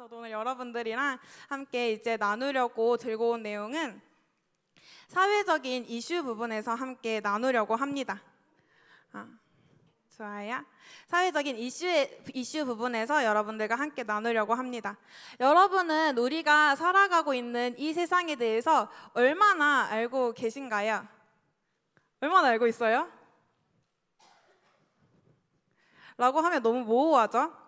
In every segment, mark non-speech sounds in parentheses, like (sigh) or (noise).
저도 오늘 여러분들이랑 함께 이제 나누려고 들고 온 내용은 사회적인 이슈 부분에서 함께 나누려고 합니다. 아, 좋아요. 사회적인 이슈 이슈 부분에서 여러분들과 함께 나누려고 합니다. 여러분은 우리가 살아가고 있는 이 세상에 대해서 얼마나 알고 계신가요? 얼마나 알고 있어요? 라고 하면 너무 모호하죠?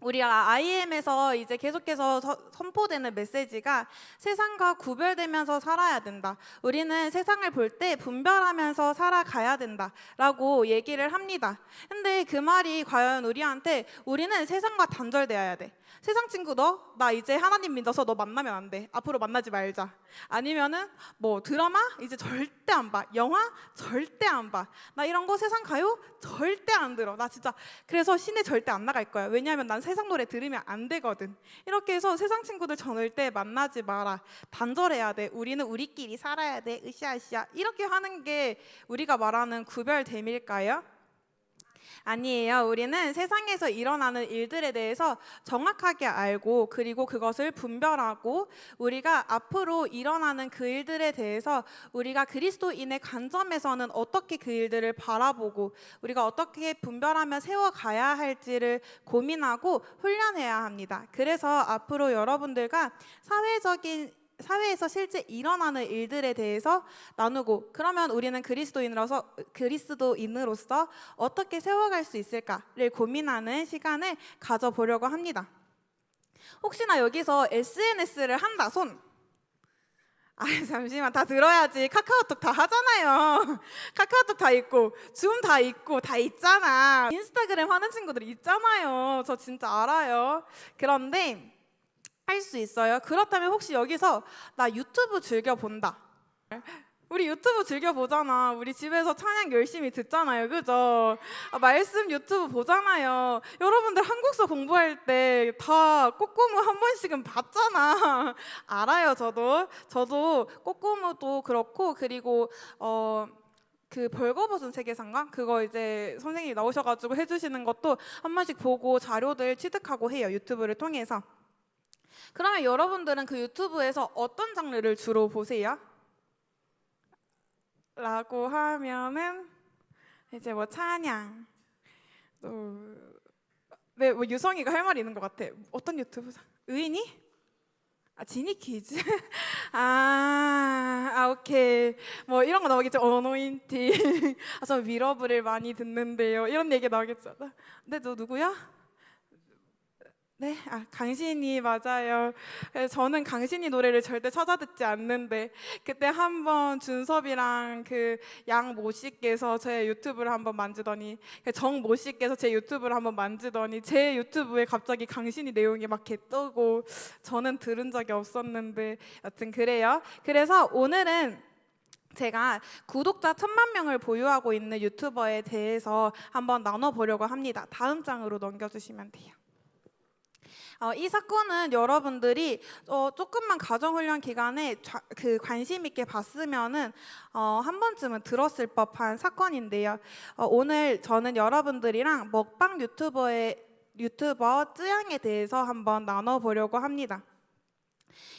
우리가 IM에서 이제 계속해서 서- 선포되는 메시지가 세상과 구별되면서 살아야 된다. 우리는 세상을 볼 때 분별하면서 살아가야 된다 라고 얘기를 합니다. 근데 그 말이 과연 우리한테 우리는 세상과 단절되어야 돼. 세상 친구 너 나 이제 하나님 믿어서 너 만나면 안 돼. 앞으로 만나지 말자. 아니면은 뭐 드라마 이제 절대 안 봐. 영화 절대 안 봐. 나 이런 거 세상 가요 절대 안 들어. 나 진짜 그래서 시내 절대 안 나갈 거야. 왜냐하면 난 세상 노래 들으면 안 되거든. 이렇게 해서 세상 친구들 절대 만나지 마라. 단절해야 돼. 우리는 우리끼리 살아야 돼. 으쌰으쌰. 이렇게 하는 게 우리가 말하는 구별 됨일까요? 아니에요. 우리는 세상에서 일어나는 일들에 대해서 정확하게 알고 그리고 그것을 분별하고 우리가 앞으로 일어나는 그 일들에 대해서 우리가 그리스도인의 관점에서는 어떻게 그 일들을 바라보고 우리가 어떻게 분별하며 세워가야 할지를 고민하고 훈련해야 합니다. 그래서 앞으로 여러분들과 사회적인 사회에서 실제 일어나는 일들에 대해서 나누고 그러면 우리는 그리스도인으로서 그리스도인으로서 어떻게 세워갈 수 있을까를 고민하는 시간을 가져보려고 합니다. 혹시나 여기서 SNS를 한다 손. 아 잠시만 다 들어야지 카카오톡 다 하잖아요. (laughs) 카카오톡 다 있고 줌 다 있고 다 있잖아. 인스타그램 하는 친구들 있잖아요. 저 진짜 알아요. 그런데 할 수 있어요. 그렇다면 혹시 여기서 나 유튜브 즐겨 본다. 우리 유튜브 즐겨 보잖아. 우리 집에서 찬양 열심히 듣잖아요. 그죠? 아, 말씀 유튜브 보잖아요. 여러분들 한국서 공부할 때 다 꼬꼬무 한 번씩은 봤잖아. (laughs) 알아요, 저도. 저도 꼬꼬무도 그렇고 그리고 어. 그 벌거벗은 세계상가 그거 이제 선생님이 나오셔가지고 해주시는 것도 한 번씩 보고 자료들 취득하고 해요 유튜브를 통해서 그러면 여러분들은 그 유튜브에서 어떤 장르를 주로 보세요? 라고 하면은 이제 뭐 찬양 또네 뭐 유성이가 할 말이 있는 것 같아. 어떤 유튜브 의인이? 아 지니 퀴즈? (laughs) 아, 아 오케이. 뭐 이런 거 나오겠죠. 어노인티 (laughs) 아저 위러브를 많이 듣는데요. 이런 얘기 나오겠죠. 근데 너 누구야? 네, 아, 강신이 맞아요. 저는 강신이 노래를 절대 찾아 듣지 않는데 그때 한번 준섭이랑 그 양모 씨께서 제 유튜브를 한번 만지더니 그 정모 씨께서 제 유튜브를 한번 만지더니 제 유튜브에 갑자기 강신이 내용이 막 개 뜨고 저는 들은 적이 없었는데 여튼 그래요. 그래서 오늘은 제가 구독자 천만 명을 보유하고 있는 유튜버에 대해서 한번 나눠보려고 합니다. 다음 장으로 넘겨주시면 돼요. 어, 이 사건은 여러분들이 어, 조금만 가정훈련 기간에 자, 그 관심 있게 봤으면은 어, 한 번쯤은 들었을 법한 사건인데요. 어, 오늘 저는 여러분들이랑 먹방 유튜버의 유튜버 쯔양에 대해서 한번 나눠보려고 합니다.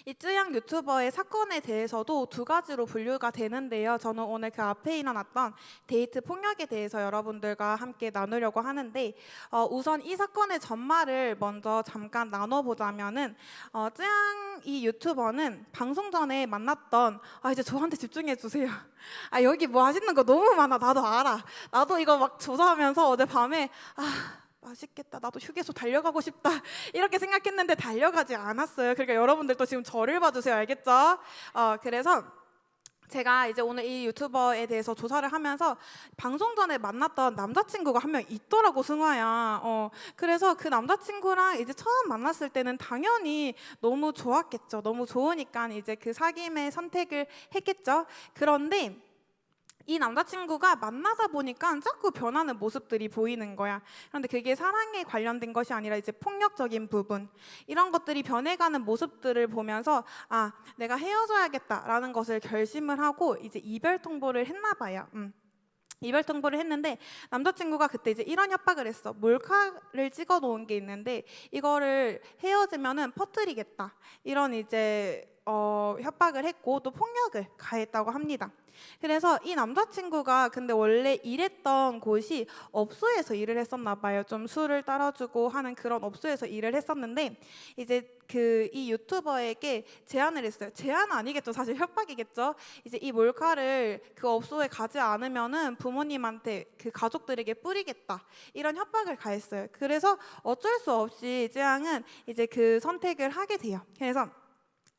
이 쯔양 유튜버의 사건에 대해서도 두 가지로 분류가 되는데요. 저는 오늘 그 앞에 일어났던 데이트 폭력에 대해서 여러분들과 함께 나누려고 하는데 어, 우선 이 사건의 전말을 먼저 잠깐 나눠보자면은 어, 쯔양 이 유튜버는 방송 전에 만났던 아 이제 저한테 집중해 주세요. 아 여기 뭐 하시는 거 너무 많아. 나도 알아. 나도 이거 막 조사하면서 어제 밤에 아 맛있겠다. 나도 휴게소 달려가고 싶다. (laughs) 이렇게 생각했는데 달려가지 않았어요. 그러니까 여러분들도 지금 저를 봐주세요. 알겠죠? 어, 그래서 제가 이제 오늘 이 유튜버에 대해서 조사를 하면서 방송 전에 만났던 남자친구가 한 명 있더라고 승화야. 어, 그래서 그 남자친구랑 이제 처음 만났을 때는 당연히 너무 좋았겠죠. 너무 좋으니까 이제 그 사귐의 선택을 했겠죠. 그런데 이 남자친구가 만나다 보니까 자꾸 변하는 모습들이 보이는 거야. 그런데 그게 사랑에 관련된 것이 아니라 이제 폭력적인 부분 이런 것들이 변해가는 모습들을 보면서 아 내가 헤어져야겠다라는 것을 결심을 하고 이제 이별 통보를 했나 봐요. 음. 이별 통보를 했는데 남자친구가 그때 이제 이런 협박을 했어. 몰카를 찍어 놓은 게 있는데 이거를 헤어지면은 퍼뜨리겠다. 이런 이제 어, 협박을 했고 또 폭력을 가했다고 합니다. 그래서 이 남자친구가 근데 원래 일했던 곳이 업소에서 일을 했었나 봐요. 좀 술을 따라주고 하는 그런 업소에서 일을 했었는데 이제 그 이 유튜버에게 제안을 했어요. 제안 아니겠죠. 사실 협박이겠죠. 이제 이 몰카를 그 업소에 가지 않으면은 부모님한테 그 가족들에게 뿌리겠다. 이런 협박을 가했어요. 그래서 어쩔 수 없이 쯔양은 이제 그 선택을 하게 돼요. 그래서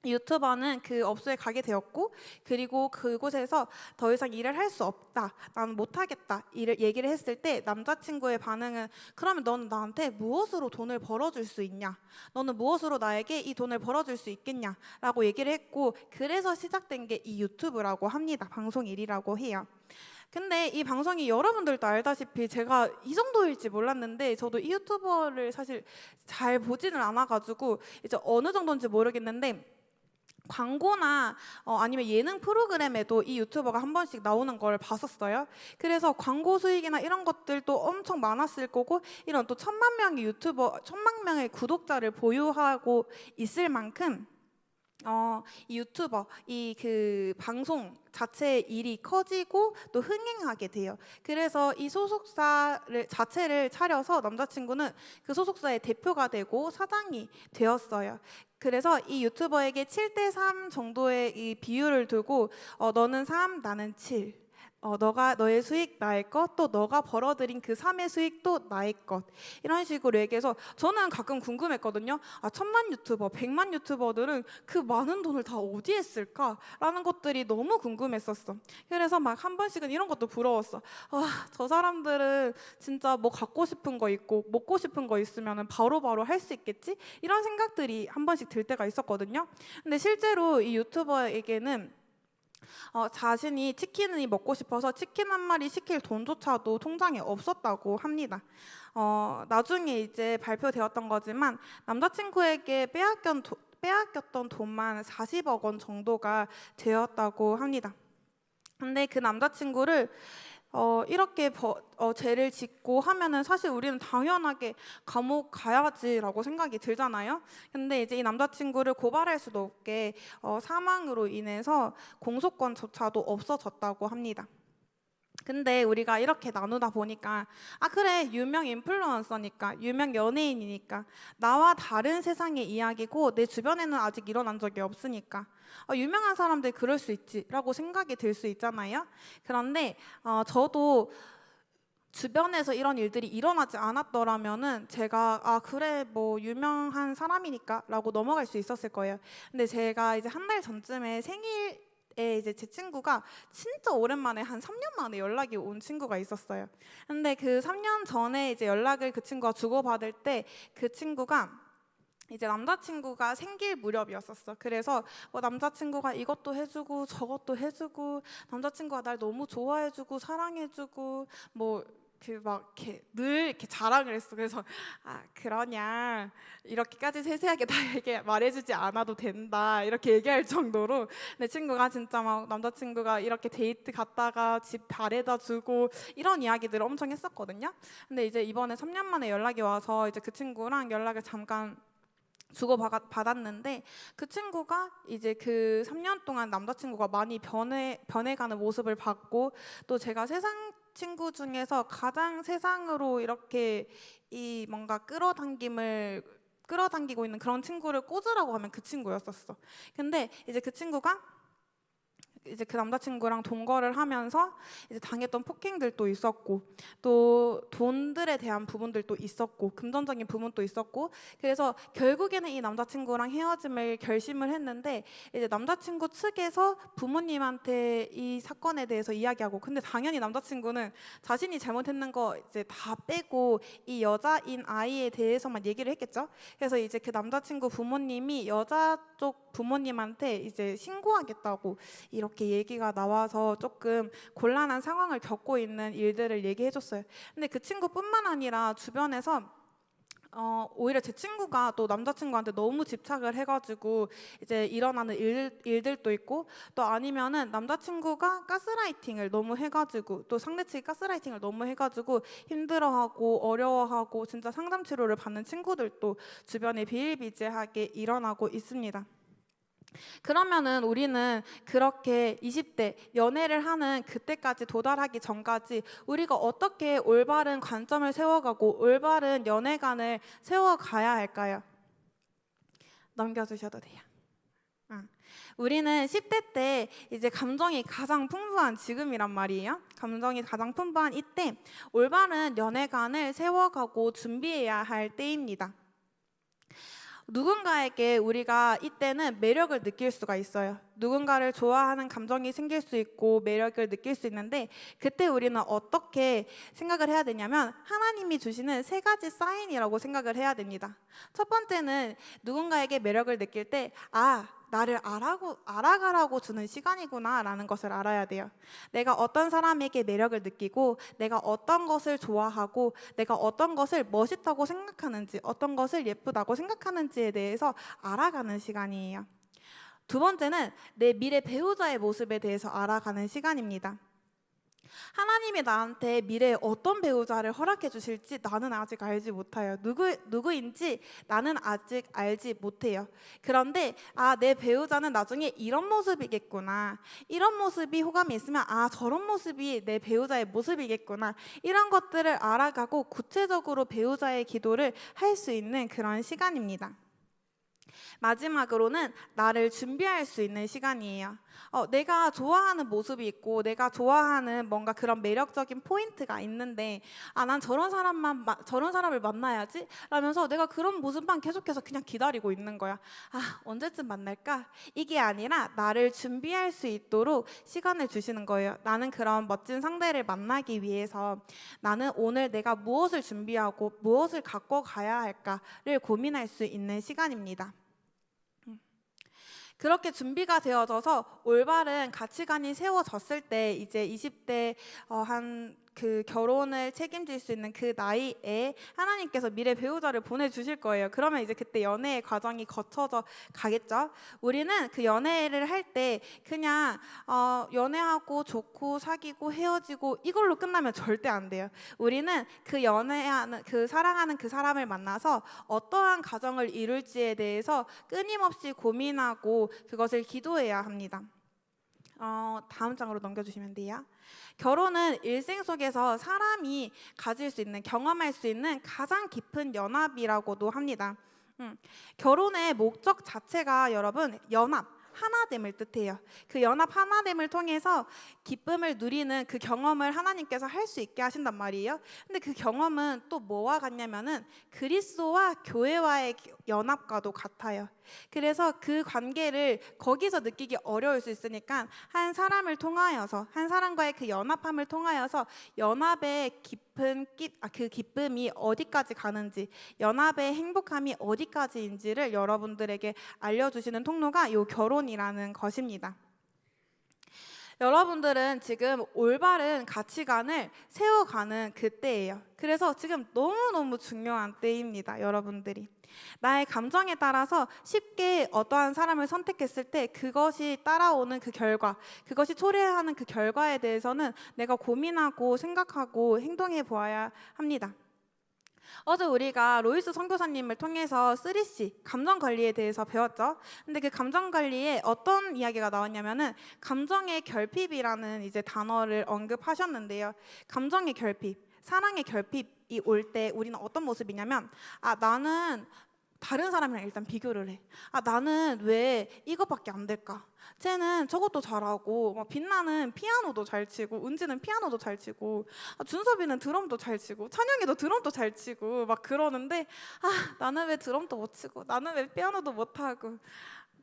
유튜버는 그 업소에 가게 되었고 그리고 그곳에서 더 이상 일을 할 수 없다. 나는 못하겠다. 일을 얘기를 했을 때 남자친구의 반응은 그러면 너는 나한테 무엇으로 돈을 벌어줄 수 있냐? 너는 무엇으로 나에게 이 돈을 벌어줄 수 있겠냐? 라고 얘기를 했고 그래서 시작된 게 이 유튜브라고 합니다. 방송 일이라고 해요. 근데 이 방송이 여러분들도 알다시피 제가 이 정도일지 몰랐는데 저도 이 유튜버를 사실 잘 보지는 않아가지고 이제 어느 정도인지 모르겠는데 광고나 어, 아니면 예능 프로그램에도 이 유튜버가 한 번씩 나오는 걸 봤었어요. 그래서 광고 수익이나 이런 것들도 엄청 많았을 거고 이런 또 천만 명의 유튜버, 천만 명의 구독자를 보유하고 있을 만큼 어, 이 유튜버 이 그 방송 자체의 일이 커지고 또 흥행하게 돼요. 그래서 이 소속사를 자체를 차려서 남자친구는 그 소속사의 대표가 되고 사장이 되었어요. 그래서 이 유튜버에게 7대 3 정도의 이 비율을 두고 어, 너는 3, 나는 7. 어, 너가 너의 수익 나의 것, 또 너가 벌어들인 그 3의 수익도 나의 것 이런 식으로 얘기해서 저는 가끔 궁금했거든요. 아 천만 유튜버, 백만 유튜버들은 그 많은 돈을 다 어디에 쓸까라는 것들이 너무 궁금했었어. 그래서 막 한 번씩은 이런 것도 부러웠어. 아저 사람들은 진짜 뭐 갖고 싶은 거 있고 먹고 싶은 거 있으면은 바로바로 할 수 있겠지? 이런 생각들이 한 번씩 들 때가 있었거든요. 근데 실제로 이 유튜버에게는 어, 자신이 치킨이 먹고 싶어서 치킨 한 마리 시킬 돈조차도 통장에 없었다고 합니다. 어, 나중에 이제 발표되었던 거지만 남자친구에게 빼앗겼, 도, 빼앗겼던 돈만 40억 원 정도가 되었다고 합니다. 근데 그 남자친구를 어, 이렇게 버, 어, 죄를 짓고 하면은 사실 우리는 당연하게 감옥 가야지라고 생각이 들잖아요. 근데 이제 이 남자친구를 고발할 수도 없게 어, 사망으로 인해서 공소권조차도 없어졌다고 합니다. 근데 우리가 이렇게 나누다 보니까 아 그래 유명 인플루언서니까 유명 연예인이니까 나와 다른 세상의 이야기고 내 주변에는 아직 일어난 적이 없으니까 어, 유명한 사람들 그럴 수 있지라고 생각이 들 수 있잖아요. 그런데 어, 저도 주변에서 이런 일들이 일어나지 않았더라면은 제가 아 그래 뭐 유명한 사람이니까라고 넘어갈 수 있었을 거예요. 근데 제가 이제 한 달 전쯤에 생일 에 이제 제 친구가 진짜 오랜만에 한 3년 만에 연락이 온 친구가 있었어요. 근데 그 3년 전에 이제 연락을 그 친구가 주고받을 때 그 친구가 이제 남자친구가 생길 무렵이었었어. 그래서 뭐 남자친구가 이것도 해주고 저것도 해주고 남자친구가 날 너무 좋아해주고 사랑해주고 뭐 그막 이렇게 늘 이렇게 자랑을 했어. 그래서 아 그러냐 이렇게까지 세세하게 다 얘기 말해주지 않아도 된다 이렇게 얘기할 정도로 내 친구가 진짜 막 남자친구가 이렇게 데이트 갔다가 집 바래다 주고 이런 이야기들을 엄청 했었거든요. 근데 이제 이번에 3년 만에 연락이 와서 이제 그 친구랑 연락을 잠깐 주고 받았는데 그 친구가 이제 그 3년 동안 남자친구가 많이 변해 변해가는 모습을 봤고 또 제가 세상 친구 중에서 가장 세상으로 이렇게 이 뭔가 끌어당김을 끌어당기고 있는 그런 친구를 꽂으라고 하면 그 친구였었어. 근데 이제 그 친구가 이제 그 남자친구랑 동거를 하면서 이제 당했던 폭행들도 있었고 또 돈들에 대한 부분들도 있었고 금전적인 부분도 있었고 그래서 결국에는 이 남자친구랑 헤어짐을 결심을 했는데 이제 남자친구 측에서 부모님한테 이 사건에 대해서 이야기하고 근데 당연히 남자친구는 자신이 잘못했는 거 이제 다 빼고 이 여자인 아이에 대해서만 얘기를 했겠죠. 그래서 이제 그 남자친구 부모님이 여자 쪽 부모님한테 이제 신고하겠다고 이렇게 얘기가 나와서 조금 곤란한 상황을 겪고 있는 일들을 얘기해 줬어요. 근데 그 친구뿐만 아니라 주변에서 어, 오히려 제 친구가 또 남자친구한테 너무 집착을 해가지고 이제 일어나는 일, 일들도 있고 또 아니면은 남자친구가 가스라이팅을 너무 해가지고 또 상대 측이 가스라이팅을 너무 해가지고 힘들어하고 어려워하고 진짜 상담 치료를 받는 친구들도 주변에 비일비재하게 일어나고 있습니다. 그러면은 우리는 그렇게 20대 연애를 하는 그때까지 도달하기 전까지 우리가 어떻게 올바른 관점을 세워가고 올바른 연애관을 세워가야 할까요? 넘겨주셔도 돼요. 응. 우리는 10대 때 이제 감정이 가장 풍부한 지금이란 말이에요. 감정이 가장 풍부한 이때 올바른 연애관을 세워가고 준비해야 할 때입니다. 누군가에게 우리가 이때는 매력을 느낄 수가 있어요. 누군가를 좋아하는 감정이 생길 수 있고 매력을 느낄 수 있는데 그때 우리는 어떻게 생각을 해야 되냐면 하나님이 주시는 세 가지 사인이라고 생각을 해야 됩니다. 첫 번째는 누군가에게 매력을 느낄 때 아, 나를 알아고, 알아가라고 주는 시간이구나라는 것을 알아야 돼요. 내가 어떤 사람에게 매력을 느끼고, 내가 어떤 것을 좋아하고, 내가 어떤 것을 멋있다고 생각하는지, 어떤 것을 예쁘다고 생각하는지에 대해서 알아가는 시간이에요. 두 번째는 내 미래 배우자의 모습에 대해서 알아가는 시간입니다. 하나님이 나한테 미래에 어떤 배우자를 허락해 주실지 나는 아직 알지 못해요. 누구 누구인지 나는 아직 알지 못해요. 그런데 아 내 배우자는 나중에 이런 모습이겠구나. 이런 모습이 호감이 있으면 아 저런 모습이 내 배우자의 모습이겠구나. 이런 것들을 알아가고 구체적으로 배우자의 기도를 할 수 있는 그런 시간입니다. 마지막으로는 나를 준비할 수 있는 시간이에요. 어, 내가 좋아하는 모습이 있고 내가 좋아하는 뭔가 그런 매력적인 포인트가 있는데 아 난 저런 사람만 마- 저런 사람을 만나야지 라면서 내가 그런 모습만 계속해서 그냥 기다리고 있는 거야. 아 언제쯤 만날까? 이게 아니라 나를 준비할 수 있도록 시간을 주시는 거예요. 나는 그런 멋진 상대를 만나기 위해서 나는 오늘 내가 무엇을 준비하고 무엇을 갖고 가야 할까를 고민할 수 있는 시간입니다. 그렇게 준비가 되어져서 올바른 가치관이 세워졌을 때 이제 20대 어, 한 그 결혼을 책임질 수 있는 그 나이에 하나님께서 미래 배우자를 보내주실 거예요. 그러면 이제 그때 연애의 과정이 거쳐져 가겠죠. 우리는 그 연애를 할 때 그냥 어, 연애하고 좋고 사귀고 헤어지고 이걸로 끝나면 절대 안 돼요. 우리는 그 연애하는 그 사랑하는 그 사람을 만나서 어떠한 가정을 이룰지에 대해서 끊임없이 고민하고 그것을 기도해야 합니다. 어, 다음 장으로 넘겨주시면 돼요. 결혼은 일생 속에서 사람이 가질 수 있는 경험할 수 있는 가장 깊은 연합이라고도 합니다. 음, 결혼의 목적 자체가 여러분 연합. 하나됨을 뜻해요. 그 연합 하나됨을 통해서 기쁨을 누리는 그 경험을 하나님께서 할 수 있게 하신단 말이에요. 근데 그 경험은 또 뭐와 같냐면은 그리스도와 교회와의 연합과도 같아요. 그래서 그 관계를 거기서 느끼기 어려울 수 있으니까 한 사람을 통하여서 한 사람과의 그 연합함을 통하여서 연합의 깊은 기, 아, 그 기쁨이 어디까지 가는지 연합의 행복함이 어디까지인지를 여러분들에게 알려주시는 통로가 이 결혼이라는 것입니다. 여러분들은 지금 올바른 가치관을 세워가는 그때예요. 그래서 지금 너무너무 중요한 때입니다. 여러분들이. 나의 감정에 따라서 쉽게 어떠한 사람을 선택했을 때 그것이 따라오는 그 결과, 그것이 초래하는 그 결과에 대해서는 내가 고민하고 생각하고 행동해 보아야 합니다. 어제 우리가 로이스 선교사님을 통해서 3C 감정 관리에 대해서 배웠죠. 근데 그 감정 관리에 어떤 이야기가 나왔냐면은 감정의 결핍이라는 이제 단어를 언급하셨는데요. 감정의 결핍, 사랑의 결핍이 올 때 우리는 어떤 모습이냐면 아 나는 다른 사람이랑 일단 비교를 해. 아 나는 왜 이것밖에 안 될까? 쟤는 저것도 잘하고 막 빛나는 피아노도 잘 치고 은지는 피아노도 잘 치고 아, 준섭이는 드럼도 잘 치고 찬영이도 드럼도 잘 치고 막 그러는데 아 나는 왜 드럼도 못 치고 나는 왜 피아노도 못 하고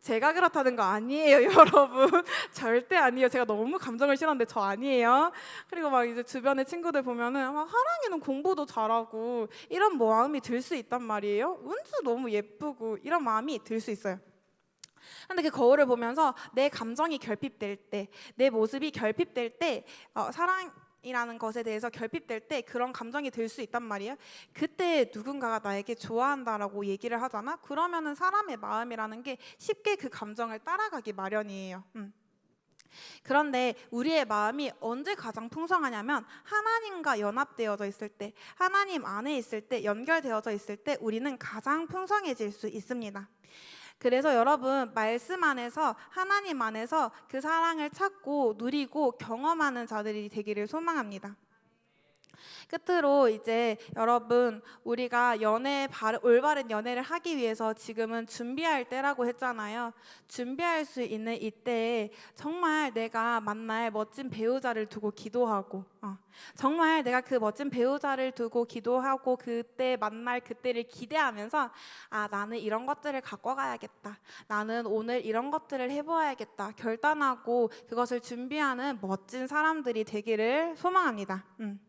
제가 그렇다는 거 아니에요, (laughs) 여러분. 절대 아니에요. 제가 너무 감정을 싫어하는데 저 아니에요. 그리고 막 이제 주변에 친구들 보면은 막 하랑이는 공부도 잘하고 이런 마음이 들 수 있단 말이에요. 은주 너무 예쁘고 이런 마음이 들 수 있어요. 근데 그 거울을 보면서 내 감정이 결핍될 때, 내 모습이 결핍될 때 어, 사랑 이라는 것에 대해서 결핍될 때 그런 감정이 들 수 있단 말이에요. 그때 누군가가 나에게 좋아한다라고 얘기를 하잖아. 그러면은 사람의 마음이라는 게 쉽게 그 감정을 따라가기 마련이에요. 음. 그런데 우리의 마음이 언제 가장 풍성하냐면 하나님과 연합되어져 있을 때, 하나님 안에 있을 때, 연결되어져 있을 때 우리는 가장 풍성해질 수 있습니다. 그래서 여러분 말씀 안에서 하나님 안에서 그 사랑을 찾고 누리고 경험하는 자들이 되기를 소망합니다. 끝으로 이제 여러분 우리가 연애 바르- 올바른 연애를 하기 위해서 지금은 준비할 때라고 했잖아요. 준비할 수 있는 이때에 정말 내가 만날 멋진 배우자를 두고 기도하고 어, 정말 내가 그 멋진 배우자를 두고 기도하고 그때 만날 그때를 기대하면서 아 나는 이런 것들을 갖고 가야겠다. 나는 오늘 이런 것들을 해보아야겠다. 결단하고 그것을 준비하는 멋진 사람들이 되기를 소망합니다. 음.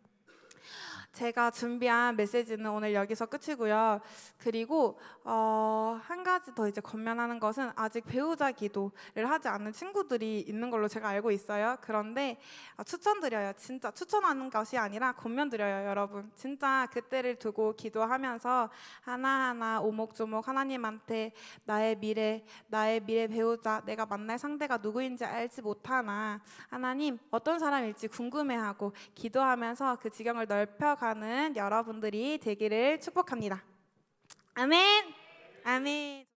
제가 준비한 메시지는 오늘 여기서 끝이고요. 그리고 어, 한 가지 더 이제 건면하는 것은 아직 배우자 기도를 하지 않는 친구들이 있는 걸로 제가 알고 있어요. 그런데 어, 추천드려요. 진짜 추천하는 것이 아니라 건면드려요, 여러분. 진짜 그때를 두고 기도하면서 하나하나 오목조목 하나님한테 나의 미래, 나의 미래 배우자, 내가 만날 상대가 누구인지 알지 못하나 하나님 어떤 사람일지 궁금해하고 기도하면서 그 지경을 넓혀 가는 여러분들이 되기를 축복합니다. 아멘. 아멘.